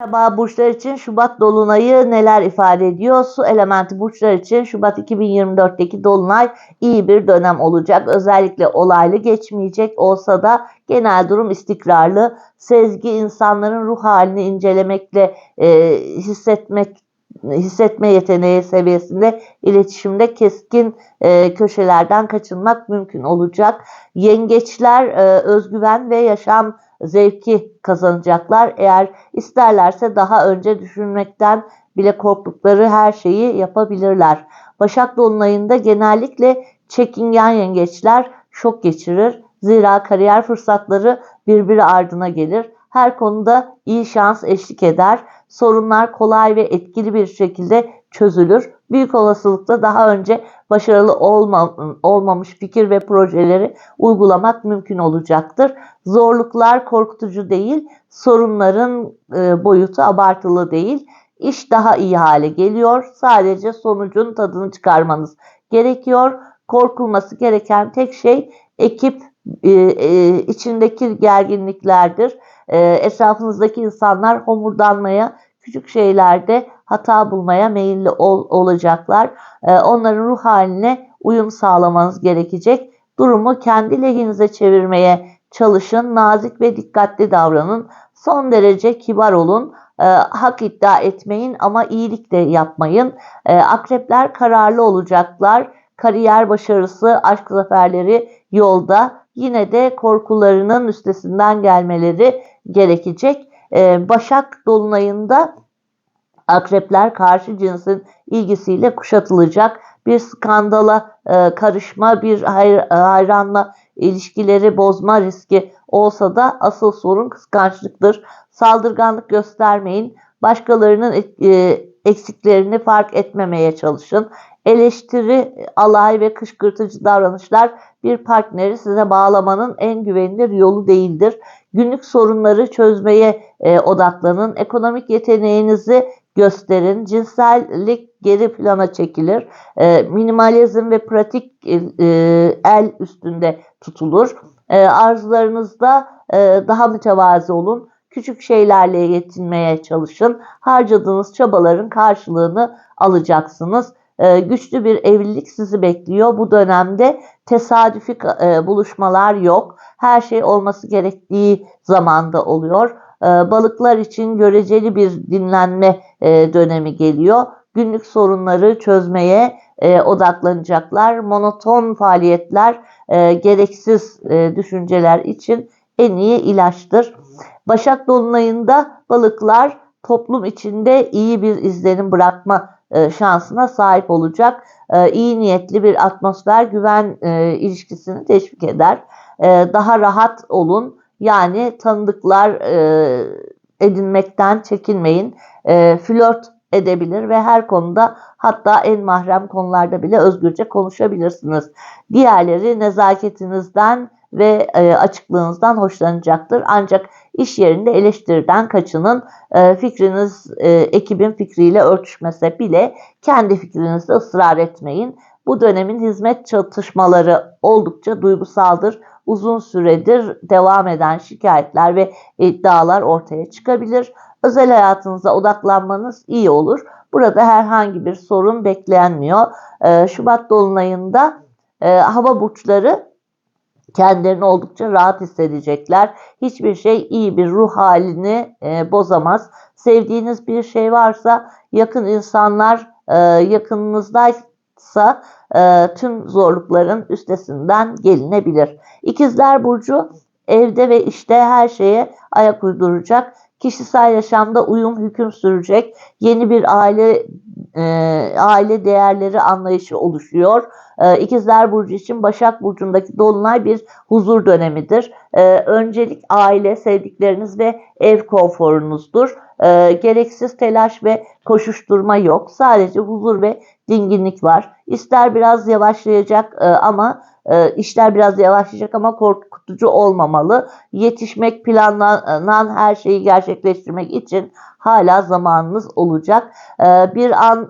Merhaba burçlar için Şubat dolunayı neler ifade ediyor? Su elementi burçlar için Şubat 2024'teki dolunay iyi bir dönem olacak. Özellikle olaylı geçmeyecek olsa da genel durum istikrarlı. Sezgi insanların ruh halini incelemekle e, hissetmek hissetme yeteneği seviyesinde iletişimde keskin e, köşelerden kaçınmak mümkün olacak. Yengeçler e, özgüven ve yaşam zevki kazanacaklar. Eğer isterlerse daha önce düşünmekten bile korktukları her şeyi yapabilirler. Başak Dolunay'ında genellikle çekingen yengeçler şok geçirir. Zira kariyer fırsatları birbiri ardına gelir. Her konuda iyi şans eşlik eder. Sorunlar kolay ve etkili bir şekilde çözülür. Büyük olasılıkla daha önce başarılı olma, olmamış fikir ve projeleri uygulamak mümkün olacaktır. Zorluklar korkutucu değil, sorunların e, boyutu abartılı değil. İş daha iyi hale geliyor. Sadece sonucun tadını çıkarmanız gerekiyor. Korkulması gereken tek şey ekip e, e, içindeki gerginliklerdir. E, etrafınızdaki insanlar homurdanmaya, küçük şeylerde hata bulmaya meyilli ol, olacaklar. E, onların ruh haline uyum sağlamanız gerekecek. Durumu kendi lehinize çevirmeye çalışın. Nazik ve dikkatli davranın. Son derece kibar olun. E, hak iddia etmeyin ama iyilik de yapmayın. E, akrepler kararlı olacaklar. Kariyer başarısı, aşk zaferleri yolda. Yine de korkularının üstesinden gelmeleri gerekecek. Başak Dolunay'ında akrepler karşı cinsin ilgisiyle kuşatılacak. Bir skandala e, karışma, bir hayr, hayranla ilişkileri bozma riski olsa da asıl sorun kıskançlıktır. Saldırganlık göstermeyin. Başkalarının e, eksiklerini fark etmemeye çalışın. Eleştiri, alay ve kışkırtıcı davranışlar bir partneri size bağlamanın en güvenilir yolu değildir. Günlük sorunları çözmeye e, odaklanın. Ekonomik yeteneğinizi gösterin. Cinsellik geri plana çekilir. E, minimalizm ve pratik e, e, el üstünde tutulur. E, arzularınızda e, daha mütevazi olun. Küçük şeylerle yetinmeye çalışın. Harcadığınız çabaların karşılığını alacaksınız. E, güçlü bir evlilik sizi bekliyor. Bu dönemde tesadüfi e, buluşmalar yok. Her şey olması gerektiği zamanda oluyor. E, balıklar için göreceli bir dinlenme e, dönemi geliyor. Günlük sorunları çözmeye e, odaklanacaklar. Monoton faaliyetler e, gereksiz düşünceler için en iyi ilaçtır. Başak Dolunay'ında balıklar toplum içinde iyi bir izlenim bırakma şansına sahip olacak. İyi niyetli bir atmosfer güven ilişkisini teşvik eder. Daha rahat olun. Yani tanıdıklar e, edinmekten çekinmeyin. E, flört edebilir ve her konuda hatta en mahrem konularda bile özgürce konuşabilirsiniz. Diğerleri nezaketinizden ve e, açıklığınızdan hoşlanacaktır. Ancak iş yerinde eleştiriden kaçının. E, fikriniz e, ekibin fikriyle örtüşmese bile kendi fikrinizde ısrar etmeyin. Bu dönemin hizmet çatışmaları oldukça duygusaldır. Uzun süredir devam eden şikayetler ve iddialar ortaya çıkabilir. Özel hayatınıza odaklanmanız iyi olur. Burada herhangi bir sorun beklenmiyor. Ee, Şubat Dolunay'ında e, hava burçları kendilerini oldukça rahat hissedecekler. Hiçbir şey iyi bir ruh halini e, bozamaz. Sevdiğiniz bir şey varsa yakın insanlar e, yakınınızdaysa e, tüm zorlukların üstesinden gelinebilir. İkizler Burcu evde ve işte her şeye ayak uyduracak. Kişisel yaşamda uyum hüküm sürecek. Yeni bir aile e, aile değerleri anlayışı oluşuyor. E, İkizler Burcu için Başak Burcu'ndaki Dolunay bir huzur dönemidir. E, öncelik aile, sevdikleriniz ve ev konforunuzdur. E, gereksiz telaş ve koşuşturma yok. Sadece huzur ve dinginlik var. İster biraz yavaşlayacak e, ama e, işler biraz yavaşlayacak ama korkutucu olmamalı. Yetişmek, planlanan her şeyi gerçekleştirmek için hala zamanınız olacak. E, bir an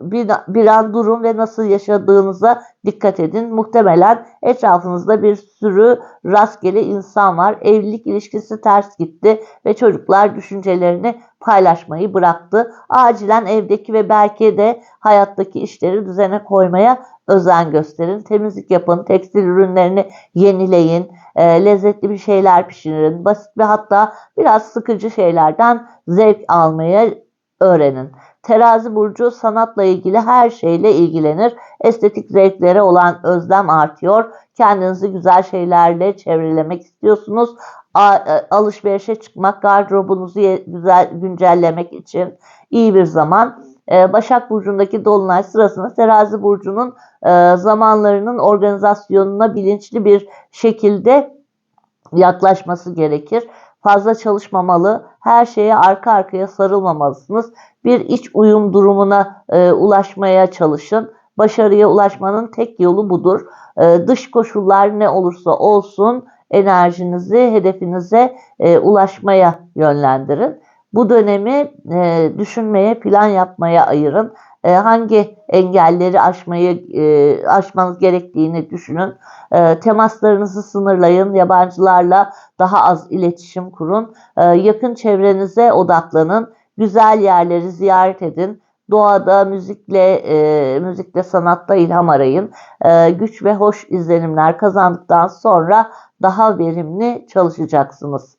bir, bir an durun ve nasıl yaşadığınıza dikkat edin. Muhtemelen etrafınızda bir sürü rastgele insan var. Evlilik ilişkisi ters gitti ve çocuklar düşüncelerini paylaşmayı bıraktı. Acilen evdeki ve belki de hayattaki işleri düzene koymaya özen gösterin. Temizlik yapın, tekstil ürünlerini yenileyin, e, lezzetli bir şeyler pişirin. Basit ve hatta biraz sıkıcı şeylerden zevk almaya öğrenin. Terazi burcu sanatla ilgili her şeyle ilgilenir. Estetik zevklere olan özlem artıyor. Kendinizi güzel şeylerle çevrelemek istiyorsunuz. E, alışverişe çıkmak, gardırobunuzu güzel güncellemek için iyi bir zaman. E, Başak Burcu'ndaki Dolunay sırasında Terazi Burcu'nun e, zamanlarının organizasyonuna bilinçli bir şekilde yaklaşması gerekir. Fazla çalışmamalı, her şeye arka arkaya sarılmamalısınız. Bir iç uyum durumuna ulaşmaya çalışın. Başarıya ulaşmanın tek yolu budur. Dış koşullar ne olursa olsun enerjinizi hedefinize e, ulaşmaya yönlendirin. Bu dönemi e, düşünmeye, plan yapmaya ayırın. E, hangi engelleri aşmayı e, aşmanız gerektiğini düşünün. E, temaslarınızı sınırlayın. Yabancılarla daha az iletişim kurun. E, yakın çevrenize odaklanın. Güzel yerleri ziyaret edin. Doğada, müzikle, e, müzikle sanatta ilham arayın. E, güç ve hoş izlenimler kazandıktan sonra daha verimli çalışacaksınız.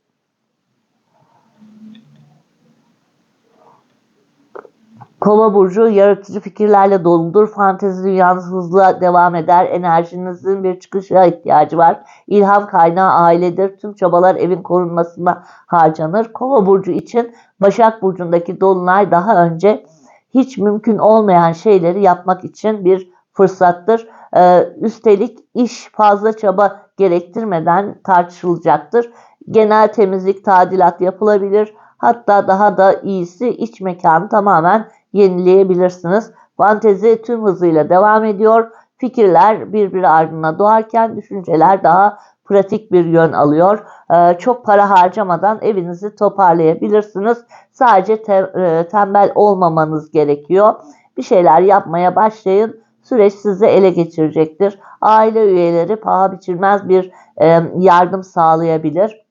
Kova burcu yaratıcı fikirlerle doludur. Fantezi dünyanız hızla devam eder. Enerjinizin bir çıkışa ihtiyacı var. İlham kaynağı ailedir. Tüm çabalar evin korunmasına harcanır. Kova burcu için Başak burcundaki dolunay daha önce hiç mümkün olmayan şeyleri yapmak için bir fırsattır. Ee, üstelik iş fazla çaba gerektirmeden tartışılacaktır. Genel temizlik, tadilat yapılabilir. Hatta daha da iyisi iç mekanı tamamen yenileyebilirsiniz. Fantezi tüm hızıyla devam ediyor. Fikirler birbiri ardına doğarken düşünceler daha pratik bir yön alıyor. Ee, çok para harcamadan evinizi toparlayabilirsiniz. Sadece e, tembel olmamanız gerekiyor. Bir şeyler yapmaya başlayın. Süreç sizi ele geçirecektir. Aile üyeleri paha biçilmez bir e, yardım sağlayabilir.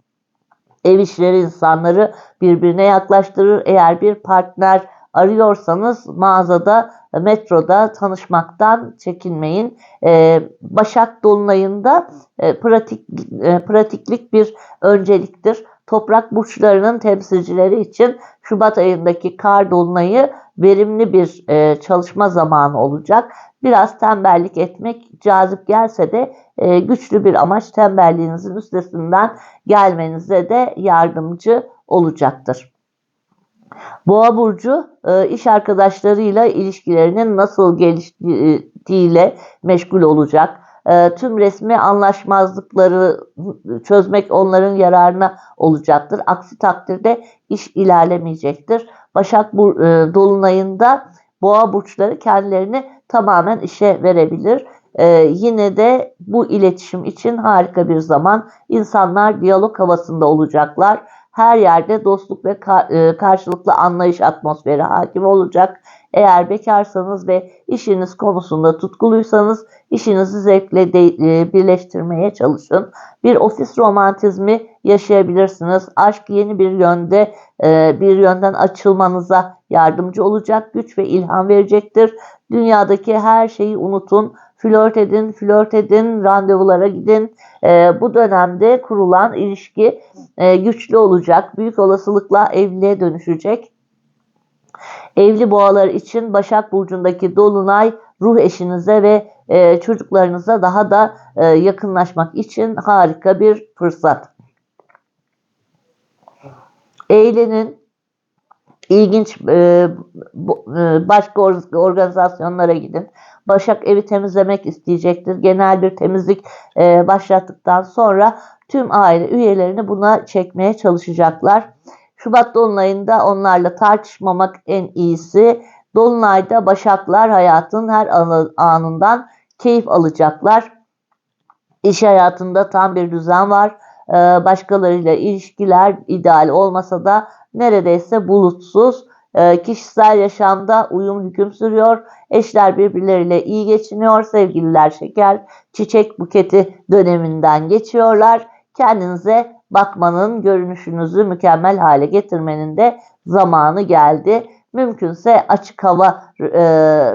Ev işleri insanları birbirine yaklaştırır. Eğer bir partner arıyorsanız mağazada, metroda tanışmaktan çekinmeyin. Ee, Başak Dolunay'ında e, pratik, e, pratiklik bir önceliktir. Toprak burçlarının temsilcileri için Şubat ayındaki kar dolunayı verimli bir e, çalışma zamanı olacak. Biraz tembellik etmek cazip gelse de güçlü bir amaç tembelliğinizin üstesinden gelmenize de yardımcı olacaktır. Boğa burcu e, iş arkadaşlarıyla ilişkilerinin nasıl geliştiğiyle meşgul olacak. E, tüm resmi anlaşmazlıkları çözmek onların yararına olacaktır. Aksi takdirde iş ilerlemeyecektir. Başak e, dolunayında boğa burçları kendilerini tamamen işe verebilir. yine de bu iletişim için harika bir zaman. İnsanlar diyalog havasında olacaklar her yerde dostluk ve e, karşılıklı anlayış atmosferi hakim olacak. Eğer bekarsanız ve işiniz konusunda tutkuluysanız işinizi zevkle de, e, birleştirmeye çalışın. Bir ofis romantizmi yaşayabilirsiniz. Aşk yeni bir yönde e, bir yönden açılmanıza yardımcı olacak, güç ve ilham verecektir. Dünyadaki her şeyi unutun flört edin, flört edin, randevulara gidin. E, bu dönemde kurulan ilişki e, güçlü olacak. Büyük olasılıkla evliliğe dönüşecek. Evli boğalar için Başak Burcu'ndaki Dolunay ruh eşinize ve e, çocuklarınıza daha da e, yakınlaşmak için harika bir fırsat. Eğlenin, ilginç e, e, başka organizasyonlara gidin. Başak evi temizlemek isteyecektir. Genel bir temizlik e, başlattıktan sonra tüm aile üyelerini buna çekmeye çalışacaklar. Şubat Dolunay'ında onlarla tartışmamak en iyisi. Dolunay'da Başaklar hayatın her anından keyif alacaklar. İş hayatında tam bir düzen var. Ee, başkalarıyla ilişkiler ideal olmasa da neredeyse bulutsuz. Ee, kişisel yaşamda uyum hüküm sürüyor. Eşler birbirleriyle iyi geçiniyor. Sevgililer şeker, çiçek buketi döneminden geçiyorlar. Kendinize bakmanın, görünüşünüzü mükemmel hale getirmenin de zamanı geldi. Mümkünse açık hava e,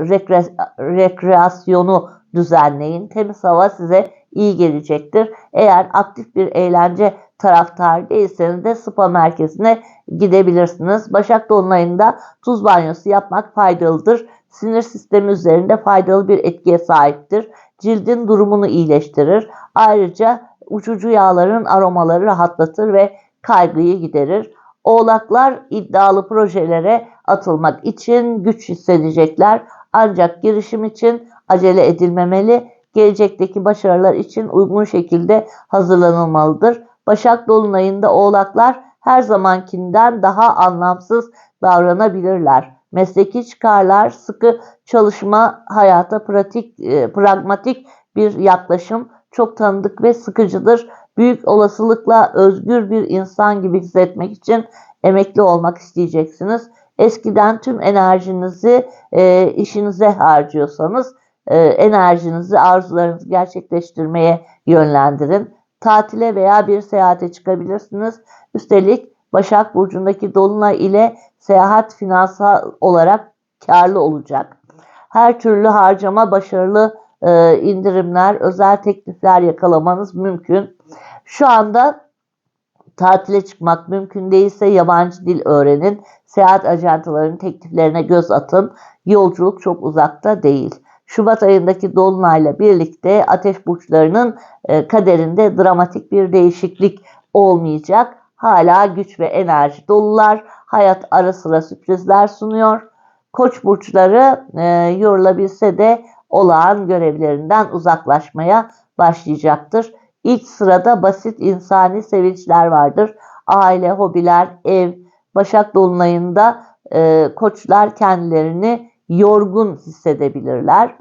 rekre, rekreasyonu düzenleyin. Temiz hava size iyi gelecektir. Eğer aktif bir eğlence taraftar değilseniz de spa merkezine gidebilirsiniz. Başak Dolunay'ında tuz banyosu yapmak faydalıdır. Sinir sistemi üzerinde faydalı bir etkiye sahiptir. Cildin durumunu iyileştirir. Ayrıca uçucu yağların aromaları rahatlatır ve kaygıyı giderir. Oğlaklar iddialı projelere atılmak için güç hissedecekler. Ancak girişim için acele edilmemeli. Gelecekteki başarılar için uygun şekilde hazırlanılmalıdır. Başak Dolunay'ında oğlaklar her zamankinden daha anlamsız davranabilirler. Mesleki çıkarlar, sıkı çalışma, hayata pratik, e, pragmatik bir yaklaşım çok tanıdık ve sıkıcıdır. Büyük olasılıkla özgür bir insan gibi hissetmek için emekli olmak isteyeceksiniz. Eskiden tüm enerjinizi e, işinize harcıyorsanız e, enerjinizi arzularınızı gerçekleştirmeye yönlendirin. Tatile veya bir seyahate çıkabilirsiniz. Üstelik Başak Burcu'ndaki Dolunay ile seyahat finansal olarak karlı olacak. Her türlü harcama başarılı e, indirimler, özel teklifler yakalamanız mümkün. Şu anda tatile çıkmak mümkün değilse yabancı dil öğrenin. Seyahat ajantalarının tekliflerine göz atın. Yolculuk çok uzakta değil. Şubat ayındaki dolunayla birlikte ateş burçlarının e, kaderinde dramatik bir değişiklik olmayacak. Hala güç ve enerji dolular. Hayat ara sıra sürprizler sunuyor. Koç burçları e, yorulabilse de olağan görevlerinden uzaklaşmaya başlayacaktır. İlk sırada basit insani sevinçler vardır. Aile, hobiler, ev, Başak Dolunay'ında e, koçlar kendilerini yorgun hissedebilirler.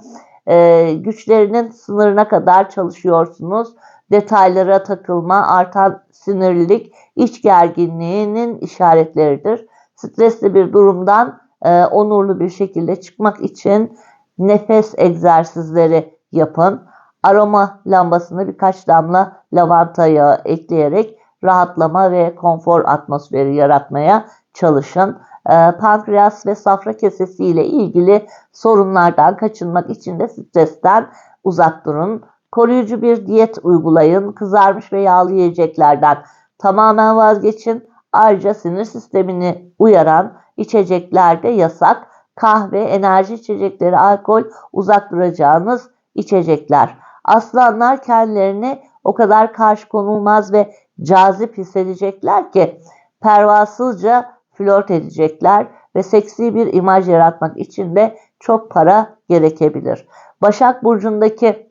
E, güçlerinin sınırına kadar çalışıyorsunuz. Detaylara takılma, artan sinirlilik, iç gerginliğinin işaretleridir. Stresli bir durumdan e, onurlu bir şekilde çıkmak için nefes egzersizleri yapın. Aroma lambasını birkaç damla lavanta yağı ekleyerek rahatlama ve konfor atmosferi yaratmaya çalışın. Ee, pankreas ve safra kesesi ile ilgili sorunlardan kaçınmak için de stresten uzak durun. Koruyucu bir diyet uygulayın. Kızarmış ve yağlı yiyeceklerden tamamen vazgeçin. Ayrıca sinir sistemini uyaran içecekler de yasak. Kahve, enerji içecekleri, alkol uzak duracağınız içecekler. Aslanlar kendilerini o kadar karşı konulmaz ve cazip hissedecekler ki pervasızca flört edecekler ve seksi bir imaj yaratmak için de çok para gerekebilir. Başak Burcu'ndaki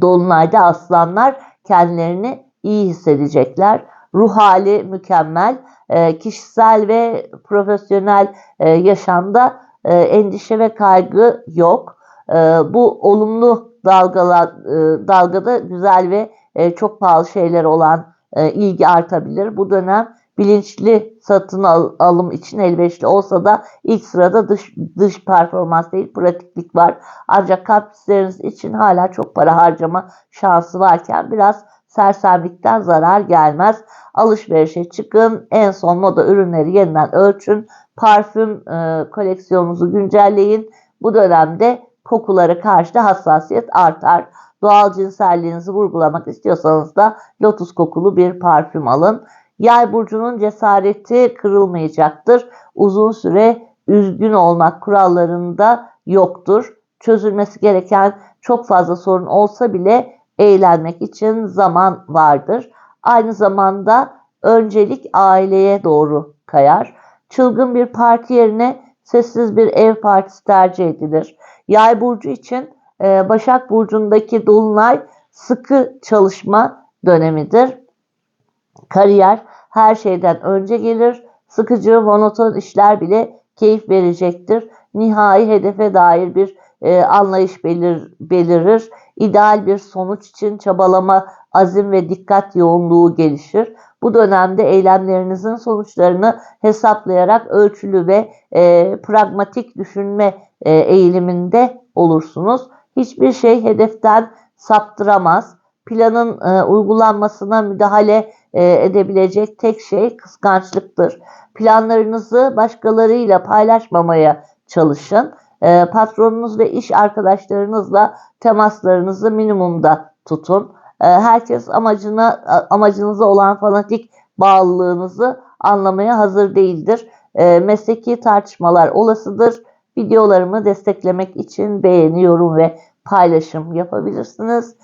Dolunay'da aslanlar kendilerini iyi hissedecekler. Ruh hali mükemmel. E, kişisel ve profesyonel e, yaşamda e, endişe ve kaygı yok. E, bu olumlu dalgala, e, dalgada güzel ve çok pahalı şeyler olan ilgi artabilir. Bu dönem bilinçli satın al, alım için elverişli olsa da ilk sırada dış, dış performans değil pratiklik var. Ancak kaprisleriniz için hala çok para harcama şansı varken biraz sersemlikten zarar gelmez. Alışverişe çıkın, en son moda ürünleri yeniden ölçün, parfüm e, koleksiyonunuzu güncelleyin. Bu dönemde kokulara karşı da hassasiyet artar. Doğal cinselliğinizi vurgulamak istiyorsanız da lotus kokulu bir parfüm alın. Yay burcunun cesareti kırılmayacaktır. Uzun süre üzgün olmak kurallarında yoktur. Çözülmesi gereken çok fazla sorun olsa bile eğlenmek için zaman vardır. Aynı zamanda öncelik aileye doğru kayar. Çılgın bir parti yerine sessiz bir ev partisi tercih edilir. Yay burcu için e, Başak burcundaki dolunay sıkı çalışma dönemidir. Kariyer her şeyden önce gelir. Sıkıcı, monoton işler bile keyif verecektir. Nihai hedefe dair bir e, anlayış belir, belirir. ideal bir sonuç için çabalama, azim ve dikkat yoğunluğu gelişir. Bu dönemde eylemlerinizin sonuçlarını hesaplayarak ölçülü ve e, pragmatik düşünme e, eğiliminde olursunuz. Hiçbir şey hedeften saptıramaz. Planın e, uygulanmasına müdahale e, edebilecek tek şey kıskançlıktır. Planlarınızı başkalarıyla paylaşmamaya çalışın. E, patronunuz ve iş arkadaşlarınızla temaslarınızı minimumda tutun. E, herkes amacına amacınıza olan fanatik bağlılığınızı anlamaya hazır değildir. E, mesleki tartışmalar olasıdır. Videolarımı desteklemek için beğeni, yorum ve paylaşım yapabilirsiniz.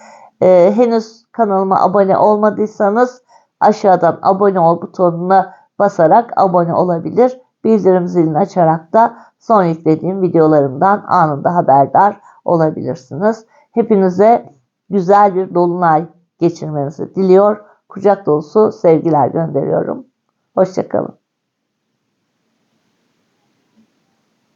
E, henüz kanalıma abone olmadıysanız aşağıdan abone ol butonuna basarak abone olabilir. Bildirim zilini açarak da son yüklediğim videolarımdan anında haberdar olabilirsiniz. Hepinize güzel bir dolunay geçirmenizi diliyor. Kucak dolusu sevgiler gönderiyorum. Hoşçakalın.